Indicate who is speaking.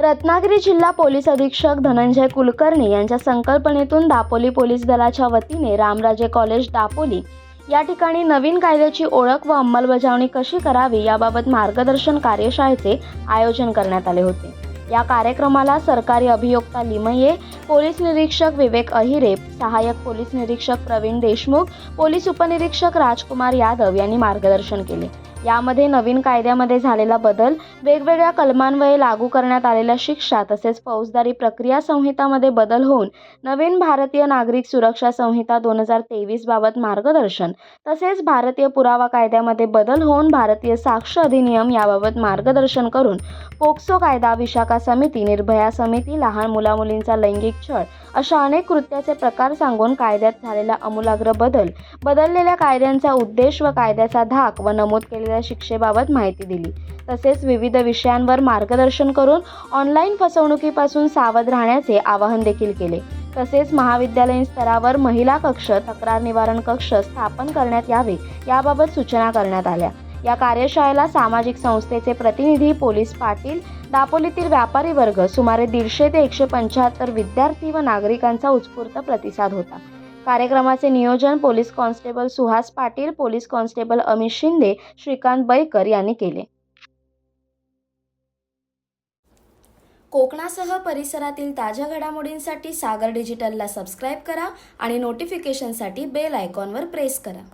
Speaker 1: रत्नागिरी जिल्हा पोलीस अधीक्षक धनंजय कुलकर्णी यांच्या संकल्पनेतून दापोली पोलीस दलाच्या वतीने रामराजे कॉलेज दापोली या ठिकाणी नवीन कायद्याची ओळख व अंमलबजावणी कशी करावी याबाबत मार्गदर्शन कार्यशाळेचे आयोजन करण्यात आले होते. या कार्यक्रमाला सरकारी अभियोक्ता लिमये पोलीस निरीक्षक विवेक अहिरे सहाय्यक पोलीस निरीक्षक प्रवीण देशमुख पोलीस उपनिरीक्षक राजकुमार यादव यांनी मार्गदर्शन केले. यामध्ये नवीन कायद्यामध्ये झालेला बदल वेगवेगळ्या कलमांवये लागू करण्यात आलेल्या शिक्षा तसेच फौजदारी प्रक्रिया संहितामध्ये बदल होऊन नवीन भारतीय नागरिक सुरक्षा संहिता दोन हजार तेवीस बाबत मार्गदर्शन तसेच भारतीय पुरावा कायद्यामध्ये बदल होऊन भारतीय साक्ष अधिनियम याबाबत मार्गदर्शन करून पोक्सो कायदा विशाखा समिती निर्भया समिती लहान मुलामुलींचा लैंगिक छळ अशा अनेक कृत्याचे प्रकार सांगून कायद्यात झालेला आमूलाग्र बदल बदललेल्या कायद्यांचा उद्देश व कायद्याचा धाक व नमूद केलेल्या शिक्षेबाबत माहिती दिली. तसेच विविध विषयांवर मार्गदर्शन करून ऑनलाईन फसवणुकीपासून सावध राहण्याचे आवाहन देखील केले. तसेच महाविद्यालयीन स्तरावर महिला कक्ष तक्रार निवारण कक्ष स्थापन करण्यात यावे याबाबत सूचना करण्यात आल्या. या कार्यशाळेला सामाजिक संस्थेचे प्रतिनिधी पोलीस पाटील दापोलीतील व्यापारी वर्ग सुमारे दीडशे ते एकशे पंच्याहत्तर विद्यार्थी व नागरिकांचा उत्स्फूर्त प्रतिसाद होता. कार्यक्रमाचे नियोजन police constable Suhas Patil police constable Amit Shinde Shrikant Baikar यांनी केले. कोकणासह परिसरातील ताज्या घडामोडींसाठी सागर डिजिटलला सबस्क्राईब करा आणि नोटिफिकेशनसाठी बेल आयकॉनवर प्रेस करा.